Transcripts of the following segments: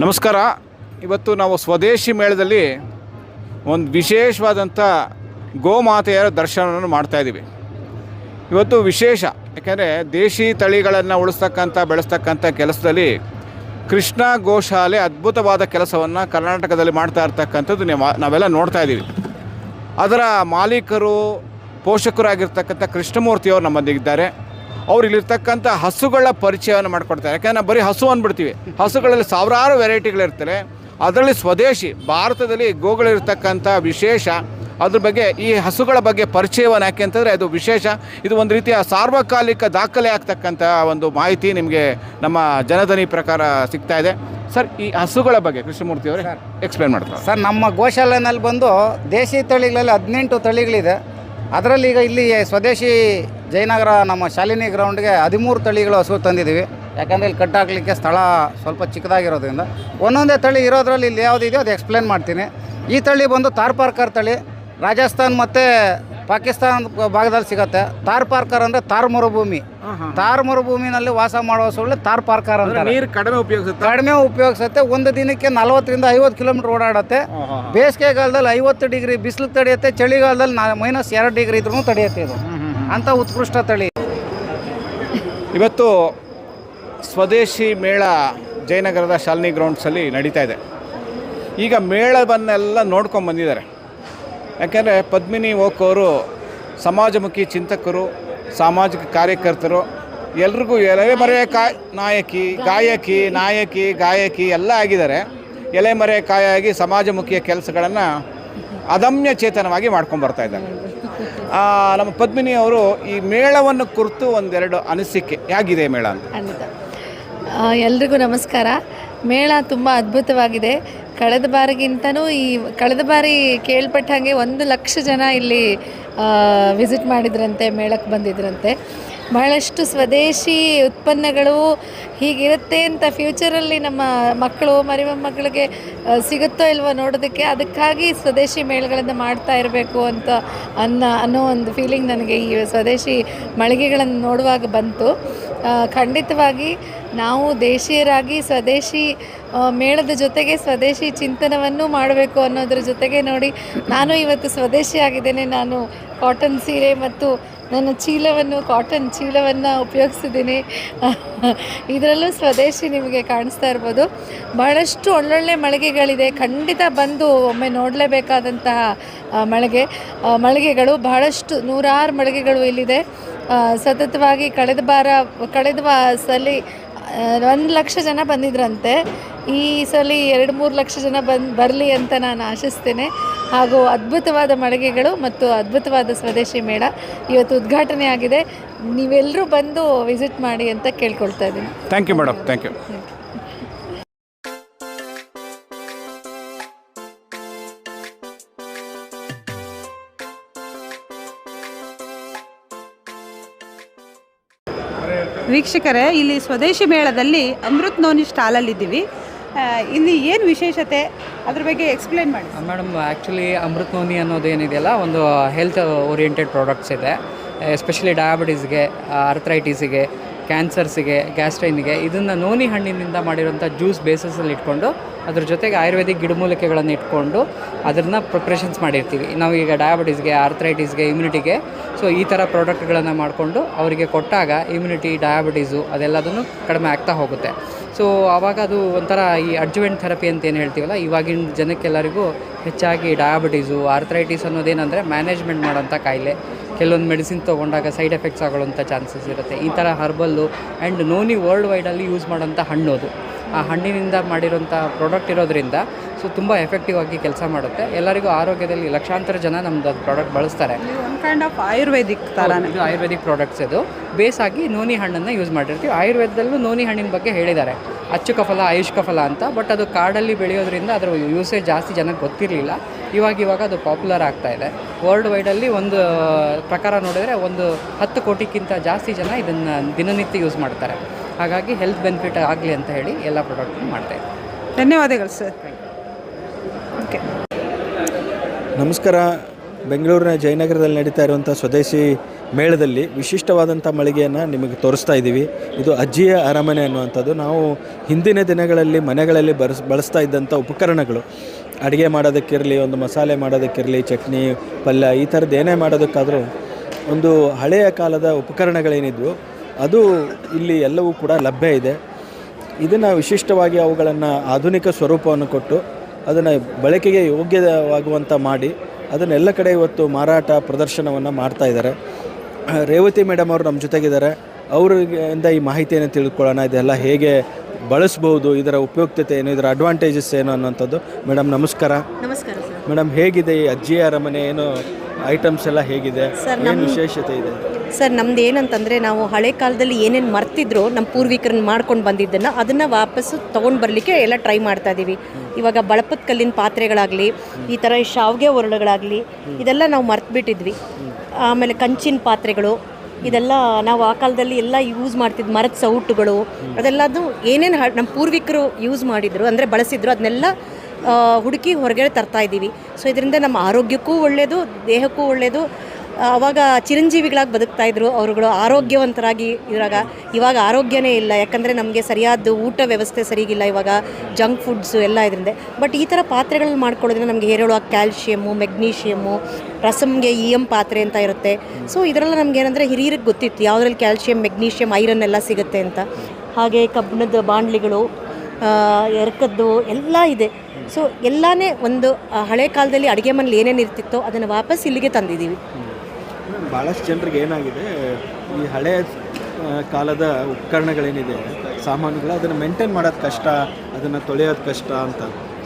ನಮಸ್ಕಾರ. ಇವತ್ತು ನಾವು ಸ್ವದೇಶಿ ಮೇಳದಲ್ಲಿ ಒಂದು ವಿಶೇಷವಾದಂಥ ಗೋಮಾತೆಯರ ದರ್ಶನವನ್ನು ಮಾಡ್ತಾಯಿದ್ದೀವಿ ಇವತ್ತು ವಿಶೇಷ, ಯಾಕೆಂದರೆ ದೇಶಿ ತಳಿಗಳನ್ನು ಉಳಿಸ್ತಕ್ಕಂಥ, ಬೆಳೆಸ್ತಕ್ಕಂಥ ಕೆಲಸದಲ್ಲಿ ಕೃಷ್ಣ ಗೋಶಾಲೆ ಅದ್ಭುತವಾದ ಕೆಲಸವನ್ನು ಕರ್ನಾಟಕದಲ್ಲಿ ಮಾಡ್ತಾ ಇರ್ತಕ್ಕಂಥದ್ದು ನೀವು- ನಾವೆಲ್ಲ ನೋಡ್ತಾ ಇದ್ದೀವಿ ಅದರ ಮಾಲೀಕರು, ಪೋಷಕರಾಗಿರ್ತಕ್ಕಂಥ ಕೃಷ್ಣಮೂರ್ತಿಯವರು ನಮ್ಮೊಂದಿಗಿದ್ದಾರೆ ಅವ್ರು ಇಲ್ಲಿರ್ತಕ್ಕಂಥ ಹಸುಗಳ ಪರಿಚಯವನ್ನು ಮಾಡಿಕೊಡ್ತಾರೆ. ಯಾಕಂದರೆ ನಾವು ಬರೀ ಹಸು ಅಂದ್ಬಿಡ್ತೀವಿ. ಹಸುಗಳಲ್ಲಿ ಸಾವಿರಾರು ವೆರೈಟಿಗಳಿರ್ತಾರೆ ಅದರಲ್ಲಿ ಸ್ವದೇಶಿ ಭಾರತದಲ್ಲಿ ಗೋಗಳಿರ್ತಕ್ಕಂಥ ವಿಶೇಷ. ಅದ್ರ ಬಗ್ಗೆ ಈ ಹಸುಗಳ ಬಗ್ಗೆ ಪರಿಚಯವನ್ನು ಯಾಕೆ ಅಂತಂದರೆ ಅದು ವಿಶೇಷ. ಇದು ಒಂದು ರೀತಿಯ ಸಾರ್ವಕಾಲಿಕ ದಾಖಲೆ ಆಗ್ತಕ್ಕಂಥ ಒಂದು ಮಾಹಿತಿ ನಿಮಗೆ ನಮ್ಮ ಜನಧನಿ ಪ್ರಕಾರ ಸಿಗ್ತಾ ಇದೆ. ಸರ್ ಈ ಹಸುಗಳ ಬಗ್ಗೆ ಕೃಷ್ಣಮೂರ್ತಿ ಅವರೇ ಎಕ್ಸ್ಪ್ಲೇನ್ ಮಾಡ್ತಾರೆ. ಸರ್ ನಮ್ಮ ಗೋಶಾಲೆನಲ್ಲಿ ಬಂದು ದೇಶಿ ತಳಿಗಳಲ್ಲಿ ಹದಿನೆಂಟು ತಳಿಗಳಿದೆ. ಅದರಲ್ಲಿ ಈಗ ಇಲ್ಲಿ ಸ್ವದೇಶಿ ಜಯನಗರ ನಮ್ಮ ಶಾಲಿನಿ ಗ್ರೌಂಡ್ಗೆ ಹದಿಮೂರು ತಳಿಗಳು ಹಸು ತಂದಿದ್ದೀವಿ. ಯಾಕಂದರೆ ಇಲ್ಲಿ ಕಟ್ಟಾಕಲಿಕ್ಕೆ ಸ್ಥಳ ಸ್ವಲ್ಪ ಚಿಕ್ಕದಾಗಿರೋದ್ರಿಂದ. ಒಂದೊಂದೇ ತಳಿ ಇರೋದ್ರಲ್ಲಿ ಇಲ್ಲಿ ಯಾವುದಿದೆಯೋ ಅದು ಎಕ್ಸ್ಪ್ಲೇನ್ ಮಾಡ್ತೀನಿ. ಈ ತಳಿ ಬಂದು ತಾರ್ಪಾರ್ಕರ್ ತಳಿ, ರಾಜಸ್ಥಾನ್ ಮತ್ತು ಪಾಕಿಸ್ತಾನ ಭಾಗದಲ್ಲಿ ಸಿಗುತ್ತೆ. ತಾರ್ ಪಾರ್ಕರ್ ಅಂದ್ರೆ ತಾರ್ ಮರುಭೂಮಿ. ತಾರ್ ಮರುಭೂಮಿನಲ್ಲಿ ವಾಸ ಮಾಡುವ ಸೊಳ್ಳೆ ತಾರ್ ಪಾರ್ಕರ್ ಅಂತ ನೀರು ಕಡಿಮೆ ಉಪಯೋಗಿಸುತ್ತೆ? ಕಡಿಮೆ ಉಪಯೋಗಿಸುತ್ತೆ. ಒಂದು ದಿನಕ್ಕೆ ನಲವತ್ತರಿಂದ ಐವತ್ತು ಕಿಲೋಮೀಟರ್ ಓಡಾಡುತ್ತೆ. ಬೇಸಿಗೆಗಾಲದಲ್ಲಿ ಐವತ್ತು ಡಿಗ್ರಿ ಬಿಸಿಲು ತಡೆಯುತ್ತೆ. ಚಳಿಗಾಲದಲ್ಲಿ ಮೈನಸ್ ಎರಡು ಡಿಗ್ರಿ ಇದ್ರೂ ತಡೆಯುತ್ತೆ ಇದು. ಅಂತ ಉತ್ಕೃಷ್ಟ ತಳಿ. ಇವತ್ತು ಸ್ವದೇಶಿ ಮೇಳ ಜಯನಗರದ ಶಾಲಿನಿ ಗ್ರೌಂಡ್ಸಲ್ಲಿ ನಡೀತಾ ಇದೆ. ಈಗ ಮೇಳವನ್ನೆಲ್ಲ ನೋಡ್ಕೊಂಡು ಬಂದಿದ್ದಾರೆ. ಯಾಕೆಂದರೆ ಪದ್ಮಿನಿ ಓಕ್ ಸಮಾಜಮುಖಿ ಚಿಂತಕರು, ಸಾಮಾಜಿಕ ಕಾರ್ಯಕರ್ತರು, ಎಲ್ರಿಗೂ ಎಲೆಮರೆ ಕಾಯ್ ನಾಯಕಿ, ಗಾಯಕಿ ನಾಯಕಿ, ಗಾಯಕಿ ಎಲ್ಲ ಆಗಿದ್ದಾರೆ. ಎಲೆಮರೆ ಕಾಯಾಗಿ ಸಮಾಜಮುಖಿಯ ಕೆಲಸಗಳನ್ನು ಅದಮ್ಯ ಚೇತನವಾಗಿ ಮಾಡ್ಕೊಂಡು ಇದ್ದಾರೆ. ನಮ್ಮ ಪದ್ಮಿನಿ ಅವರು ಈ ಮೇಳವನ್ನು ಕುರಿತು ಒಂದೆರಡು ಅನಿಸಿಕೆ ಹೇಗಿದೆ ಮೇಳ ಅಂತ? ಎಲ್ರಿಗೂ ನಮಸ್ಕಾರ. ಮೇಳ ತುಂಬ ಅದ್ಭುತವಾಗಿದೆ. ಕಳೆದ ಬಾರಿಗಿಂತನೂ ಈ ಕಳೆದ ಬಾರಿ ಕೇಳ್ಪಟ್ಟ ಹಾಗೆ ಒಂದು ಲಕ್ಷ ಜನ ಇಲ್ಲಿ ವಿಸಿಟ್ ಮಾಡಿದ್ರಂತೆ, ಮೇಳಕ್ಕೆ ಬಂದಿದ್ರಂತೆ. ಬಹಳಷ್ಟು ಸ್ವದೇಶಿ ಉತ್ಪನ್ನಗಳು ಹೀಗಿರುತ್ತೆ ಅಂತ ಫ್ಯೂಚರಲ್ಲಿ ನಮ್ಮ ಮಕ್ಕಳು ಮರಿ ಮೊಮ್ಮಕ್ಕಳಿಗೆ ಸಿಗುತ್ತೋ ಇಲ್ವೋ ನೋಡೋದಕ್ಕೆ ಅದಕ್ಕಾಗಿ ಸ್ವದೇಶಿ ಮೇಳಗಳನ್ನು ಮಾಡ್ತಾ ಇರಬೇಕು ಅಂತ ಅನ್ನ, ಅನ್ನೋ ಒಂದು ಫೀಲಿಂಗ್ ನನಗೆ ಈ ಸ್ವದೇಶಿ ಮಳಿಗೆಗಳನ್ನು ನೋಡುವಾಗ ಬಂತು. ಖಂಡಿತವಾಗಿ ನಾವು ದೇಶೀಯರಾಗಿ ಸ್ವದೇಶಿ ಮೇಳದ ಜೊತೆಗೆ ಸ್ವದೇಶಿ ಚಿಂತನವನ್ನು ಮಾಡಬೇಕು ಅನ್ನೋದ್ರ ಜೊತೆಗೆ ನೋಡಿ ನಾನು ಇವತ್ತು ಸ್ವದೇಶಿ ಆಗಿದ್ದೇನೆ. ನಾನು ಕಾಟನ್ ಸೀರೆ ಮತ್ತು ನನ್ನ ಚೀಲವನ್ನು ಕಾಟನ್ ಚೀಲವನ್ನು ಉಪಯೋಗಿಸಿದ್ದೀನಿ. ಇದರಲ್ಲೂ ಸ್ವದೇಶಿ ನಿಮಗೆ ಕಾಣಿಸ್ತಾ ಇರ್ಬೋದು. ಬಹಳಷ್ಟು ಒಳ್ಳೊಳ್ಳೆ ಮಳಿಗೆಗಳಿದೆ. ಖಂಡಿತ ಬಂದು ಒಮ್ಮೆ ನೋಡಲೇಬೇಕಾದಂತಹ ಮಳಿಗೆ ಮಳಿಗೆಗಳು ಬಹಳಷ್ಟು ನೂರಾರು ಮಳಿಗೆಗಳು ಇಲ್ಲಿದೆ. ಸತತವಾಗಿ ಕಳೆದ ಬಾರ, ಕಳೆದ ಸಲ ಒಂದು ಲಕ್ಷ ಜನ ಬಂದಿದ್ರಂತೆ. ಈ ಸಲ ಎರಡು ಮೂರು ಲಕ್ಷ ಜನ ಬಂದು ಬರಲಿ ಅಂತ ನಾನು ಆಶಿಸ್ತೇನೆ. ಹಾಗೂ ಅದ್ಭುತವಾದ ಮಳಿಗೆಗಳು ಮತ್ತು ಅದ್ಭುತವಾದ ಸ್ವದೇಶಿ ಮೇಳ ಇವತ್ತು ಉದ್ಘಾಟನೆ ಆಗಿದೆ. ನೀವೆಲ್ಲರೂ ಬಂದು ವಿಸಿಟ್ ಮಾಡಿ ಅಂತ ಕೇಳ್ಕೊಳ್ತಾ ಇದ್ದೀನಿ. Thank you madam thank you ವೀಕ್ಷಕರೇ ಇಲ್ಲಿ ಸ್ವದೇಶಿ ಮೇಳದಲ್ಲಿ ಅಮೃತ್ ನೋನಿ ಸ್ಟಾಲಲ್ಲಿದ್ದೀವಿ. ಇಲ್ಲಿ ಏನು ವಿಶೇಷತೆ? ಅದ್ರ ಬಗ್ಗೆ ಎಕ್ಸ್ಪ್ಲೇನ್ ಮಾಡಿ. ಮೇಡಮ್ ಆ್ಯಕ್ಚುಲಿ ಅಮೃತ್ ನೋನಿ ಅನ್ನೋದು ಏನಿದೆಯಲ್ಲ ಒಂದು ಹೆಲ್ತ್ ಓರಿಯೆಂಟೆಡ್ ಪ್ರಾಡಕ್ಟ್ಸ್ ಇದೆ. ಎಸ್ಪೆಷಲಿ ಡಯಾಬಿಟೀಸ್ಗೆ ಅರ್ಥ್ರೈಟಿಸ್ಗೆ ಕ್ಯಾನ್ಸರ್ಸಿಗೆ ಗ್ಯಾಸ್ಟ್ರೈನಿಗೆ ಇದನ್ನು ನೋನಿ ಹಣ್ಣಿನಿಂದ ಮಾಡಿರೋಂಥ ಜ್ಯೂಸ್ ಬೇಸಸಲ್ಲಿ ಇಟ್ಕೊಂಡು, ಅದ್ರ ಜೊತೆಗೆ ಆಯುರ್ವೇದಿಕ್ ಗಿಡಮೂಲಿಕೆಗಳನ್ನು ಇಟ್ಕೊಂಡು ಅದನ್ನು ಪ್ರಿಪ್ರೇಷನ್ಸ್ ಮಾಡಿರ್ತೀವಿ. ನಾವು ಈಗ ಡಯಾಬಿಟೀಸ್ಗೆ ಆರ್ಥ್ರೈಟಿಸ್ಗೆ ಇಮ್ಯುನಿಟಿಗೆ ಸೊ ಈ ಥರ ಪ್ರಾಡಕ್ಟ್ಗಳನ್ನು ಮಾಡಿಕೊಂಡು, ಅವರಿಗೆ ಕೊಟ್ಟಾಗ ಇಮ್ಯುನಿಟಿ ಡಯಾಬಿಟೀಸು ಅದೆಲ್ಲದನ್ನು ಕಡಿಮೆ ಆಗ್ತಾ ಹೋಗುತ್ತೆ. ಸೊ ಆವಾಗ ಅದು ಒಂಥರ ಈ ಅಡ್ಜುವೆಂಟ್ ಥೆರಪಿ ಅಂತ ಏನು ಹೇಳ್ತೀವಲ್ಲ ಇವಾಗಿನ ಜನಕ್ಕೆಲ್ಲರಿಗೂ ಹೆಚ್ಚಾಗಿ ಡಯಾಬಿಟೀಸು ಆರ್ಥರೈಟಿಸ್ ಅನ್ನೋದೇನಂದರೆ ಮ್ಯಾನೇಜ್ಮೆಂಟ್ ಮಾಡೋಂಥ ಕಾಯಿಲೆ. ಕೆಲವೊಂದು ಮೆಡಿಸಿನ್ ತೊಗೊಂಡಾಗ ಸೈಡ್ ಎಫೆಕ್ಟ್ಸ್ ಆಗೋಂಥ ಚಾನ್ಸಸ್ ಇರುತ್ತೆ. ಈ ಥರ ಹರ್ಬಲ್ಲು ಆ್ಯಂಡ್ ನೋನಿ ವರ್ಲ್ಡ್ ವೈಡಲ್ಲಿ ಯೂಸ್ ಮಾಡೋಂಥ ಹಣ್ಣು ಅದು. ಆ ಹಣ್ಣಿನಿಂದ ಮಾಡಿರೋಂಥ ಪ್ರಾಡಕ್ಟ್ ಇರೋದ್ರಿಂದ ಸೊ ತುಂಬ ಎಫೆಕ್ಟಿವ್ ಆಗಿ ಕೆಲಸ ಮಾಡುತ್ತೆ. ಎಲ್ಲರಿಗೂ ಆರೋಗ್ಯದಲ್ಲಿ ಲಕ್ಷಾಂತರ ಜನ ನಮ್ಮದು ಅದು ಪ್ರಾಡಕ್ಟ್ ಬಳಸ್ತಾರೆ. ಒನ್ ಕೈಂಡ್ ಆಫ್ ಆಯುರ್ವೇದಿಕ್ ಥರ ಇದು ಆಯುರ್ವೇದಿಕ್ ಪ್ರಾಡಕ್ಟ್ಸ್ ಇದು. ಬೇಸ್ ಆಗಿ ನೋನಿ ಹಣ್ಣನ್ನು ಯೂಸ್ ಮಾಡಿರ್ತೀವಿ. ಆಯುರ್ವೇದದಲ್ಲೂ ನೋನಿ ಹಣ್ಣಿನ ಬಗ್ಗೆ ಹೇಳಿದ್ದಾರೆ. ಅಚ್ಚು ಕಫಲ ಆಯುಷ್ ಕಫಲ ಅಂತ. ಬಟ್ ಅದು ಕಾಡಲ್ಲಿ ಬೆಳೆಯೋದ್ರಿಂದ ಅದರ ಯೂಸೇಜ್ ಜಾಸ್ತಿ ಜನಕ್ಕೆ ಗೊತ್ತಿರಲಿಲ್ಲ. ಇವಾಗ ಇವಾಗ ಅದು ಪಾಪ್ಯುಲರ್ ಆಗ್ತಾ ಇದೆ. ವರ್ಲ್ಡ್ ವೈಡಲ್ಲಿ ಒಂದು ಪ್ರಕಾರ ನೋಡಿದರೆ ಒಂದು ಹತ್ತು ಕೋಟಿಗಿಂತ ಜಾಸ್ತಿ ಜನ ಇದನ್ನು ದಿನನಿತ್ಯ ಯೂಸ್ ಮಾಡ್ತಾರೆ. ಹಾಗಾಗಿ ಹೆಲ್ತ್ ಬೆನಿಫಿಟ್ ಆಗಲಿ ಅಂತ ಹೇಳಿ ಎಲ್ಲ ಪ್ರಾಡಕ್ಟ್ ಮಾಡ್ತಾ ಇದ್ದೀವಿ. ಧನ್ಯವಾದಗಳು ಸರ್. ಓಕೆ ನಮಸ್ಕಾರ. ಬೆಂಗಳೂರಿನ ಜಯನಗರದಲ್ಲಿ ನಡೀತಾ ಇರುವಂಥ ಸ್ವದೇಶಿ ಮೇಳದಲ್ಲಿ ವಿಶಿಷ್ಟವಾದಂಥ ಮಳಿಗೆಯನ್ನು ನಿಮಗೆ ತೋರಿಸ್ತಾ ಇದ್ದೀವಿ. ಇದು ಅಜ್ಜಿಯ ಅರಮನೆ ಅನ್ನುವಂಥದ್ದು. ನಾವು ಹಿಂದಿನ ದಿನಗಳಲ್ಲಿ ಮನೆಗಳಲ್ಲಿ ಬಳಸ್, ಬಳಸ್ತಾ ಇದ್ದಂಥ ಉಪಕರಣಗಳು. ಅಡುಗೆ ಮಾಡೋದಕ್ಕಿರಲಿ, ಒಂದು ಮಸಾಲೆ ಮಾಡೋದಕ್ಕಿರಲಿ, ಚಟ್ನಿ, ಪಲ್ಯ ಈ ಥರದ್ದು ಏನೇ ಮಾಡೋದಕ್ಕಾದರೂ ಒಂದು ಹಳೆಯ ಕಾಲದ ಉಪಕರಣಗಳೇನಿದ್ವು, ಅದು ಇಲ್ಲಿ ಎಲ್ಲವೂ ಕೂಡ ಲಭ್ಯ ಇದೆ. ಇದನ್ನು ವಿಶಿಷ್ಟವಾಗಿ ಅವುಗಳನ್ನು ಆಧುನಿಕ ಸ್ವರೂಪವನ್ನು ಕೊಟ್ಟು ಅದನ್ನು ಬಳಕೆಗೆ ಯೋಗ್ಯವಾಗುವಂಥ ಮಾಡಿ ಅದನ್ನೆಲ್ಲ ಕಡೆ ಇವತ್ತು ಮಾರಾಟ ಪ್ರದರ್ಶನವನ್ನು ಮಾಡ್ತಾ ಇದ್ದಾರೆ. ರೇವತಿ ಮೇಡಮ್ ಅವರು ನಮ್ಮ ಜೊತೆಗಿದ್ದಾರೆ. ಅವರಿಂದ ಈ ಮಾಹಿತಿಯನ್ನು ತಿಳ್ಕೊಳ್ಳೋಣ ಇದೆಲ್ಲ ಹೇಗೆ ಬಳಸ್ಬೋದು ಇದರ ಉಪಯುಕ್ತತೆ ಏನು ಇದರ ಅಡ್ವಾಂಟೇಜಸ್ ಏನು ಅನ್ನೋಂಥದ್ದು ಮೇಡಮ್ ನಮಸ್ಕಾರ. ನಮಸ್ಕಾರ ಮೇಡಮ್ ಹೇಗಿದೆ ಈ ಅಜ್ಜಿ ಅರಮನೆ ಏನು ಐಟಮ್ಸ್ ಎಲ್ಲ ಹೇಗಿದೆ? ಸರ್, ಏನು ವಿಶೇಷತೆ ಇದೆ? ಸರ್ ನಮ್ದು ಏನಂತಂದರೆ ನಾವು ಹಳೆ ಕಾಲದಲ್ಲಿ ಏನೇನು ಮರ್ತಿದ್ರು ನಮ್ಮ ಪೂರ್ವಿಕರನ್ನ ಮಾಡ್ಕೊಂಡು ಬಂದಿದ್ದನ್ನು ಅದನ್ನು ವಾಪಸ್ಸು ತೊಗೊಂಡು ಬರಲಿಕ್ಕೆ ಎಲ್ಲ ಟ್ರೈ ಮಾಡ್ತಾ ಇದ್ದೀವಿ ಇವಾಗ ಬಳಪದ ಕಲ್ಲಿನ ಪಾತ್ರೆಗಳಾಗಲಿ ಈ ಥರ ಶಾವಿಗೆ ಒರಳುಗಳಾಗಲಿ ಇದೆಲ್ಲ ನಾವು ಮರ್ತ್ಬಿಟ್ಟಿದ್ವಿ. ಆಮೇಲೆ ಕಂಚಿನ ಪಾತ್ರೆಗಳು, ಇದೆಲ್ಲ ನಾವು ಆ ಕಾಲದಲ್ಲಿ ಎಲ್ಲ ಯೂಸ್ ಮಾಡ್ತಿದ್ದು ಮರದ ಸೌಟುಗಳು, ಅದೆಲ್ಲದು ಏನೇನು ನಮ್ಮ ಪೂರ್ವಿಕರು ಯೂಸ್ ಮಾಡಿದ್ರು, ಅಂದರೆ ಬಳಸಿದ್ರು ಅದನ್ನೆಲ್ಲ ಹುಡುಕಿ ಹೊರಗಡೆ ತರ್ತಾ ಇದ್ದೀವಿ. ಸೊ ಇದರಿಂದ ನಮ್ಮ ಆರೋಗ್ಯಕ್ಕೂ ಒಳ್ಳೆಯದು ದೇಹಕ್ಕೂ ಒಳ್ಳೆಯದು ಅವಾಗ ಚಿರಂಜೀವಿಗಳಾಗಿ ಬದುಕ್ತಾ ಇದ್ರು. ಅವರುಗಳು ಆರೋಗ್ಯವಂತರಾಗಿ ಇದ್ರಾಗ ಇವಾಗ ಆರೋಗ್ಯನೇ ಇಲ್ಲ. ಯಾಕಂದರೆ ನಮಗೆ ಸರಿಯಾದ ಊಟ ವ್ಯವಸ್ಥೆ ಸರಿಗಿಲ್ಲ ಇವಾಗ, ಜಂಕ್ ಫುಡ್ಸು ಎಲ್ಲ ಇದರಿಂದ. ಬಟ್ ಈ ಥರ ಪಾತ್ರೆಗಳನ್ನ ಮಾಡ್ಕೊಳ್ಳೋದ್ರಿಂದ ನಮಗೆ ಹೇರಳುವ ಕ್ಯಾಲ್ಶಿಯಮ್ಮು ಮೆಗ್ನೀಷಿಯಮ್ಮು ರಸಮ್ಗೆ ಇ ಎಂ ಪಾತ್ರೆ ಅಂತ ಇರುತ್ತೆ. ಸೊ ಇದರಲ್ಲ ನಮ್ಗೆ ಏನಂದರೆ ಹಿರಿಯರಿಗೆ ಗೊತ್ತಿತ್ತು, ಯಾವುದ್ರಲ್ಲಿ ಕ್ಯಾಲ್ಶಿಯಮ್ ಮೆಗ್ನೀಷಿಯಮ್ ಐರನ್ ಎಲ್ಲ ಸಿಗುತ್ತೆ ಅಂತ. ಹಾಗೆ ಕಬ್ಬಿಣದ ಬಾಂಡ್ಲಿಗಳು ಎರಕದ್ದು ಎಲ್ಲ ಇದೆ. ಸೊ ಎಲ್ಲಾನೇ ಒಂದು ಹಳೆ ಕಾಲದಲ್ಲಿ ಅಡುಗೆ ಮನೇಲಿ ಏನೇನು ಇರ್ತಿತ್ತೋ ಅದನ್ನು ವಾಪಸ್ ಇಲ್ಲಿಗೆ ತಂದಿದ್ದೀವಿ. ಭಾಳಷ್ಟು ಜನರಿಗೆ ಏನಾಗಿದೆ ಈ ಹಳೆಯ ಕಾಲದ ಉಪಕರಣಗಳೇನಿದೆ ಸಾಮಾನುಗಳು ಅದನ್ನು ಮೇಂಟೈನ್ ಮಾಡೋದು ಕಷ್ಟ ಅದನ್ನು ತೊಳೆಯೋದು ಕಷ್ಟ ಅಂತ.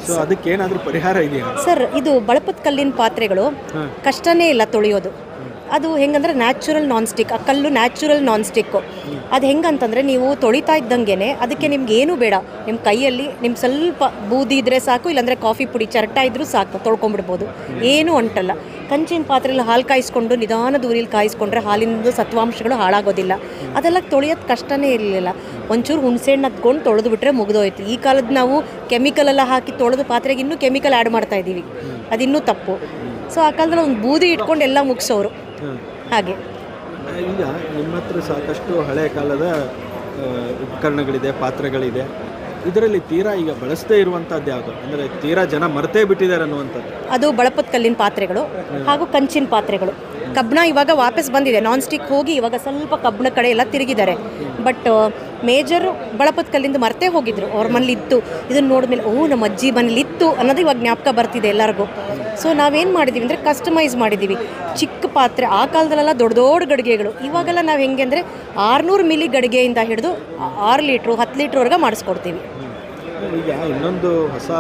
ಸೊ ಅದಕ್ಕೆ ಏನಾದರೂ ಪರಿಹಾರ ಇದೆಯಾ? ಸರ್ ಇದು ಬಳಪದ ಕಲ್ಲಿನ ಪಾತ್ರೆಗಳು ಕಷ್ಟನೇ ಇಲ್ಲ ತೊಳೆಯೋದು. ಅದು ಹೆಂಗಂದ್ರೆ ನ್ಯಾಚುರಲ್ ನಾನ್ ಸ್ಟಿಕ್ ಆ ಕಲ್ಲು ನ್ಯಾಚುರಲ್ ನಾನ್ ಸ್ಟಿಕ್ಕು ಅದು ಹೆಂಗಂತಂದರೆ ನೀವು ತೊಳಿತಾ ಇದ್ದಂಗೆ ಅದಕ್ಕೆ ನಿಮ್ಗೆ ಏನೂ ಬೇಡ. ನಿಮ್ಮ ಕೈಯಲ್ಲಿ ನಿಮ್ಮ ಸ್ವಲ್ಪ ಬೂದಿ ಇದ್ದರೆ ಸಾಕು, ಇಲ್ಲಾಂದರೆ ಕಾಫಿ ಪುಡಿ ಚರಟ ಇದ್ದರೂ ಸಾಕು ತೊಳ್ಕೊಂಬಿಡ್ಬೋದು ಏನೂ ಅಂಟಲ್ಲ ಕಂಚಿನ ಪಾತ್ರೆಯಲ್ಲಿ ಹಾಲು ಕಾಯಿಸ್ಕೊಂಡು, ನಿಧಾನ ದೂರಿಲಿ ಕಾಯಿಸ್ಕೊಂಡ್ರೆ ಹಾಲಿನದು ಸತ್ವಾಂಶಗಳು ಹಾಳಾಗೋದಿಲ್ಲ. ಅದೆಲ್ಲ ತೊಳೆಯೋದು ಕಷ್ಟನೇ ಇರಲಿಲ್ಲ. ಒಂಚೂರು ಹುಣಸೆಹಣ್ಣು ಹತ್ಕೊಂಡು ತೊಳೆದು ಬಿಟ್ಟರೆ ಮುಗಿದೋಯ್ತು. ಈ ಕಾಲದ ನಾವು ಕೆಮಿಕಲ್ ಎಲ್ಲ ಹಾಕಿ ತೊಳೆದು ಪಾತ್ರೆಗೆ ಇನ್ನೂ ಕೆಮಿಕಲ್ ಆ್ಯಡ್ ಮಾಡ್ತಾ ಇದ್ದೀವಿ ಅದಿನ್ನೂ ತಪ್ಪು. ಸೊ ಆ ಕಾಲದಲ್ಲಿ ಒಂದು ಬೂದಿ ಇಟ್ಕೊಂಡು ಎಲ್ಲ ಮುಗಿಸೋರು. ಹಾಗೆ. ಈಗ ನಿಮ್ಮ ಹತ್ರ ಸಾಕಷ್ಟು ಹಳೆಯ ಕಾಲದ ಉಪಕರಣಗಳಿದೆ ಪಾತ್ರೆಗಳಿದೆ. ಇದರಲ್ಲಿ ತೀರಾ ಈಗ ಬಳಸದೇ ಇರುವಂಥದ್ದು ಯಾವುದು? ಅಂದರೆ ತೀರಾ ಜನ ಮರ್ತೇ ಬಿಟ್ಟಿದ್ದಾರೆ ಅನ್ನುವಂಥದ್ದು. ಅದು ಬಳಪದ ಕಲ್ಲಿನ ಪಾತ್ರೆಗಳು ಹಾಗೂ ಕಂಚಿನ ಪಾತ್ರೆಗಳು. ಕಬ್ಬಣ ಇವಾಗ ವಾಪಸ್ ಬಂದಿದೆ. ನಾನ್ ಸ್ಟಿಕ್ ಹೋಗಿ ಇವಾಗ ಸ್ವಲ್ಪ ಕಬ್ಬಣ ಕಡೆ ಎಲ್ಲ ತಿರುಗಿದ್ದಾರೆ. ಬಟ್ ಮೇಜರು ಬಳಪದ ಕಲ್ಲಿಂದ ಮರ್ತೇ ಹೋಗಿದ್ರು. ಅವ್ರ ಮನೇಲಿ ಇತ್ತು ಇದನ್ನು ನೋಡಿದ್ಮೇಲೆ ಓ ನಮ್ಮ ಅಜ್ಜಿ ಮನೇಲಿ ಇತ್ತು ಅನ್ನೋದು ಇವಾಗ ಜ್ಞಾಪಕ ಬರ್ತಿದೆ ಎಲ್ಲರಿಗೂ. ಸೊ ನಾವೇನು ಮಾಡಿದ್ದೀವಿ ಅಂದರೆ ಕಸ್ಟಮೈಸ್ ಮಾಡಿದ್ದೀವಿ ಚಿಕ್ಕ ಪಾತ್ರೆ, ಆ ಕಾಲದಲ್ಲೆಲ್ಲ ದೊಡ್ಡ ದೊಡ್ಡ ಗಡಿಗೆಗಳು. ಇವಾಗೆಲ್ಲ ನಾವು ಹೆಂಗೆ ಅಂದರೆ ಆರುನೂರು ಮಿಲಿ ಗಡಿಗೆಯಿಂದ ಹಿಡಿದು ಆರು ಲೀಟ್ರು, ಹತ್ತು ಲೀಟ್ರ್ವರೆಗೆ ಮಾಡಿಸ್ಕೊಡ್ತೀವಿ. ಈಗ ಇನ್ನೊಂದು ಹೊಸ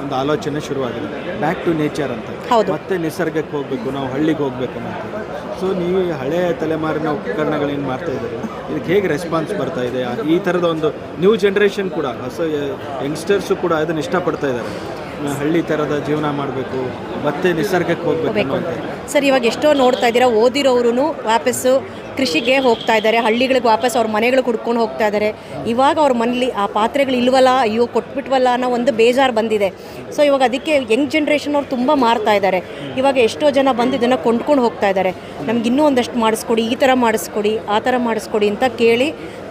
ಒಂದು ಆಲೋಚನೆ ಶುರುವಾಗಿದೆ. ಬ್ಯಾಕ್ ಟು ನೇಚರ್ ಅಂತ. ಮತ್ತೆ ನಿಸರ್ಗಕ್ಕೆ ಹೋಗಬೇಕು ನಾವು ಹಳ್ಳಿಗೆ ಹೋಗ್ಬೇಕು ಅಂತ. ಸೊ ನೀವು ಈ ಹಳೆಯ ತಲೆಮಾರಿನ ಉಪಕರಣಗಳೇನು ಮಾಡ್ತಾ ಇದ್ದೀರಿ? ಇದಕ್ಕೆ ಹೇಗೆ ರೆಸ್ಪಾನ್ಸ್ ಬರ್ತಾ ಇದೆ? ಈ ಥರದ ಒಂದು ನ್ಯೂ ಜನ್ರೇಷನ್ ಕೂಡ ಹೊಸ ಯಂಗ್ಸ್ಟರ್ಸು ಕೂಡ ಅದನ್ನು ಇಷ್ಟಪಡ್ತಾ ಇದ್ದಾರೆ. ಹಳ್ಳಿ ಥರದ ಜೀವನ ಮಾಡಬೇಕು ಮತ್ತೆ ನಿಸರ್ಗಕ್ಕೆ ಹೋಗ್ಬೇಕು ಸರ್ ಇವಾಗ ಎಷ್ಟೋ ನೋಡ್ತಾ ಇದ್ದೀರಾ ಓದಿರೋರು ವಾಪಸ್ಸು ಕೃಷಿಗೆ ಹೋಗ್ತಾ ಇದ್ದಾರೆ, ಹಳ್ಳಿಗಳಿಗೆ ವಾಪಸ್ ಅವ್ರ ಮನೆಗಳಿಗೆ ಹುಡ್ಕೊಂಡು ಹೋಗ್ತಾ ಇದ್ದಾರೆ. ಇವಾಗ ಅವ್ರ ಮನೇಲಿ ಆ ಪಾತ್ರೆಗಳು ಇಲ್ವಲ್ಲ, ಅಯ್ಯೋ ಕೊಟ್ಬಿಟ್ವಲ್ಲ ಅನ್ನೋ ಒಂದು ಬೇಜಾರು ಬಂದಿದೆ. ಸೊ ಇವಾಗ ಅದಕ್ಕೆ ಯಂಗ್ ಜನ್ರೇಷನ್ ಅವ್ರು ತುಂಬ ಮಾರ್ತಾ ಇದ್ದಾರೆ. ಇವಾಗ ಎಷ್ಟೋ ಜನ ಬಂದು ಇದನ್ನು ಕೊಂಡ್ಕೊಂಡು ಹೋಗ್ತಾ ಇದ್ದಾರೆ. ನಮ್ಗೆ ಇನ್ನೂ ಒಂದಷ್ಟು ಮಾಡಿಸ್ಕೊಡಿ, ಈ ಥರ ಮಾಡಿಸ್ಕೊಡಿ, ಆ ಥರ ಮಾಡಿಸ್ಕೊಡಿ ಅಂತ ಕೇಳಿ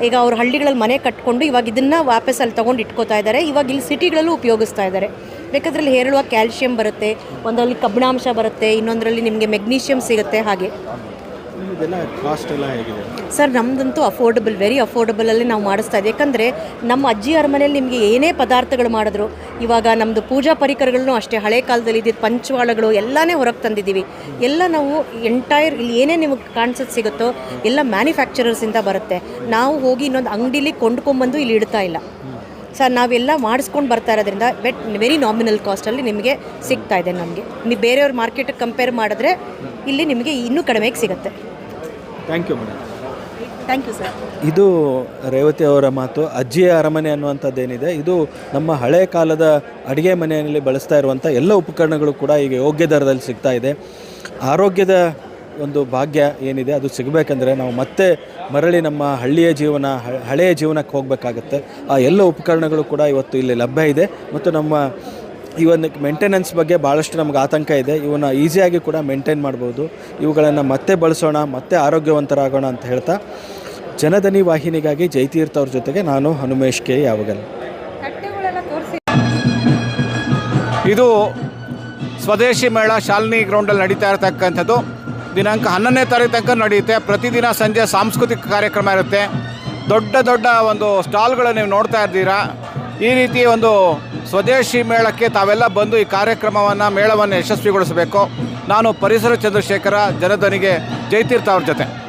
ಈಗ ಅವ್ರ ಹಳ್ಳಿಗಳಲ್ಲಿ ಮನೆ ಕಟ್ಕೊಂಡು ಇವಾಗ ಇದನ್ನು ವಾಪಸ್ ಅಲ್ಲಿ ತೊಗೊಂಡು ಇಟ್ಕೋತಾ ಇದ್ದಾರೆ. ಇವಾಗ ಇಲ್ಲಿ ಸಿಟಿಗಳಲ್ಲೂ ಉಪಯೋಗಿಸ್ತಾ ಇದ್ದಾರೆ. ಬೇಕಾದ್ರಲ್ಲಿ ಹೇರಳುವ ಕ್ಯಾಲ್ಶಿಯಂ ಬರುತ್ತೆ, ಒಂದರಲ್ಲಿ ಕಬ್ಬಿಣಾಂಶ ಬರುತ್ತೆ, ಇನ್ನೊಂದರಲ್ಲಿ ನಿಮಗೆ ಮೆಗ್ನೀಷಿಯಂ ಸಿಗುತ್ತೆ ಹಾಗೆ. ಇದೆಲ್ಲ ಕಾಸ್ಟ್ ಎಲ್ಲ ಹೇಗಿದೆ? ಸರ್ ನಮ್ಮದಂತೂ ಅಫೋರ್ಡಬಲ್ ವೆರಿ ಅಫೋರ್ಡಬಲಲ್ಲಿ ನಾವು ಮಾಡಿಸ್ತಾ ಇದ್ದೀವಿ. ಯಾಕಂದರೆ ನಮ್ಮ ಅಜ್ಜಿ ಅರಮನೆಯಲ್ಲಿ ನಿಮಗೆ ಏನೇ ಪದಾರ್ಥಗಳು ಮಾಡಿದ್ರು, ಇವಾಗ ನಮ್ಮದು ಪೂಜಾ ಪರಿಕರಗಳನ್ನು ಅಷ್ಟೇ, ಹಳೆ ಕಾಲದಲ್ಲಿ ಇದ್ದಿದ್ದು ಪಂಚವಾಳಗಳು ಎಲ್ಲನೇ ಹೊರಗೆ ತಂದಿದ್ದೀವಿ. ಎಲ್ಲ ನಾವು ಎಂಟೈರ್ ಇಲ್ಲಿ ಏನೇ ನಿಮಗೆ ಕಾಣಿಸೋದು ಸಿಗುತ್ತೋ, ಎಲ್ಲ ಮ್ಯಾನುಫ್ಯಾಕ್ಚರರ್ಸಿಂದ ಬರುತ್ತೆ. ನಾವು ಹೋಗಿ ಇನ್ನೊಂದು ಅಂಗಡಿಲಿ ಕೊಂಡ್ಕೊಂಬಂದು ಇಲ್ಲಿ ಇಡ್ತಾ ಇಲ್ಲ. ಸರ್, ನಾವೆಲ್ಲ ಮಾಡಿಸ್ಕೊಂಡು ಬರ್ತಾ ಇರೋದ್ರಿಂದ ಬೆಟ್ ವೆರಿ ನಾಮಿನಲ್ ಕಾಸ್ಟಲ್ಲಿ ನಿಮಗೆ ಸಿಗ್ತಾ ಇದೆ ನಮಗೆ. ನೀವು ಬೇರೆಯವ್ರ ಮಾರ್ಕೆಟಿಗೆ ಕಂಪೇರ್ ಮಾಡಿದ್ರೆ ಇಲ್ಲಿ ನಿಮಗೆ ಇನ್ನೂ ಕಡಿಮೆಗೆ ಸಿಗುತ್ತೆ. Thank you madam thank you sir ಇದು ರೇವತಿ ಅವರ ಮಾತು ಅಜ್ಜಿಯ ಅರಮನೆ ಅನ್ನುವಂಥದ್ದೇನಿದೆ. ಇದು ನಮ್ಮ ಹಳೆ ಕಾಲದ ಅಡುಗೆ ಮನೆಯಲ್ಲಿ ಬಳಸ್ತಾ ಇರುವಂಥ ಎಲ್ಲ ಉಪಕರಣಗಳು ಕೂಡ ಈಗ ಯೋಗ್ಯ ದರದಲ್ಲಿ ಸಿಗ್ತಾ ಇದೆ. ಆರೋಗ್ಯದ ಒಂದು ಭಾಗ್ಯ ಏನಿದೆ ಅದು ಸಿಗಬೇಕಂದ್ರೆ ನಾವು ಮತ್ತೆ ಮರಳಿ ನಮ್ಮ ಹಳ್ಳಿಯ ಜೀವನ ಹಳೆಯ ಜೀವನಕ್ಕೆ ಹೋಗಬೇಕಾಗತ್ತೆ. ಆ ಎಲ್ಲ ಉಪಕರಣಗಳು ಕೂಡ ಇವತ್ತು ಇಲ್ಲಿ ಲಭ್ಯ ಇದೆ. ಮತ್ತು ನಮ್ಮ ಇವನ್ನ ಮೇಂಟೆನೆನ್ಸ್ ಬಗ್ಗೆ ಭಾಳಷ್ಟು ನಮ್ಗೆ ಆತಂಕ ಇದೆ. ಇವನ್ನ ಈಸಿಯಾಗಿ ಕೂಡ ಮೇಂಟೈನ್ ಮಾಡ್ಬೋದು. ಇವುಗಳನ್ನು ಮತ್ತೆ ಬಳಸೋಣ ಮತ್ತೆ ಆರೋಗ್ಯವಂತರಾಗೋಣ ಅಂತ ಹೇಳ್ತಾ ಜನಧನಿ ವಾಹಿನಿಗಾಗಿ ಜೈತೀರ್ಥ ಅವ್ರ ಜೊತೆಗೆ ನಾನು ಹನುಮೇಶ್ ಕೆ ಯಾವಾಗಲ್ಲ ಇದು ಸ್ವದೇಶಿ ಮೇಳ ಶಾಲಿನಿ ಗ್ರೌಂಡಲ್ಲಿ ನಡೀತಾ ಇರತಕ್ಕಂಥದ್ದು. ದಿನಾಂಕ ಹನ್ನೊಂದನೇ ತಾರೀಕು ತನಕ ನಡೆಯುತ್ತೆ. ಪ್ರತಿದಿನ ಸಂಜೆ ಸಾಂಸ್ಕೃತಿಕ ಕಾರ್ಯಕ್ರಮ ಇರುತ್ತೆ. ದೊಡ್ಡ ದೊಡ್ಡ ಒಂದು ಸ್ಟಾಲ್ಗಳನ್ನು ನೀವು ನೋಡ್ತಾ ಇದ್ದೀರಾ. ಈ ರೀತಿ ಒಂದು ಸ್ವದೇಶಿ ಮೇಳಕ್ಕೆ ತಾವೆಲ್ಲ ಬಂದು ಈ ಕಾರ್ಯಕ್ರಮವನ್ನು, ಮೇಳವನ್ನು ಯಶಸ್ವಿಗೊಳಿಸಬೇಕು. ನಾನು ಪರಿಸರ ಚಂದ್ರಶೇಖರ, ಜನಧನಿಗೆ ಜೈತೀರ್ಥ ಅವ್ರ ಜೊತೆ.